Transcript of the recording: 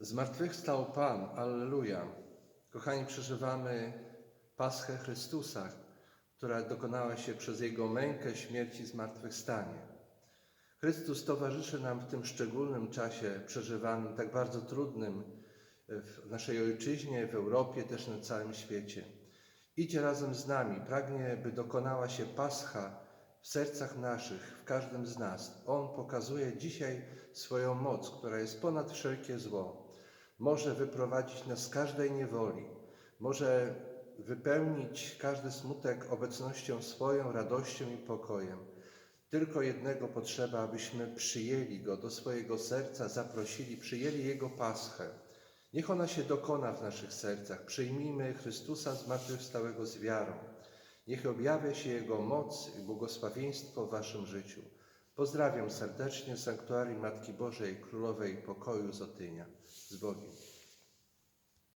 Zmartwychwstał Pan, Alleluja. Kochani, przeżywamy Paschę Chrystusa, która dokonała się przez Jego mękę, śmierć i zmartwychwstanie. Chrystus towarzyszy nam w tym szczególnym czasie przeżywanym, tak bardzo trudnym w naszej ojczyźnie, w Europie, też na całym świecie. Idzie razem z nami, pragnie, by dokonała się Pascha w sercach naszych, w każdym z nas. On pokazuje dzisiaj swoją moc, która jest ponad wszelkie zło. Może wyprowadzić nas z każdej niewoli, może wypełnić każdy smutek obecnością swoją, radością i pokojem. Tylko jednego potrzeba, abyśmy przyjęli Go do swojego serca, zaprosili, przyjęli Jego Paschę. Niech ona się dokona w naszych sercach. Przyjmijmy Chrystusa zmartwychwstałego z wiarą. Niech objawia się Jego moc i błogosławieństwo w Waszym życiu. Pozdrawiam serdecznie z Sanktuarii Matki Bożej Królowej Pokoju z Otynia. Z Bogiem.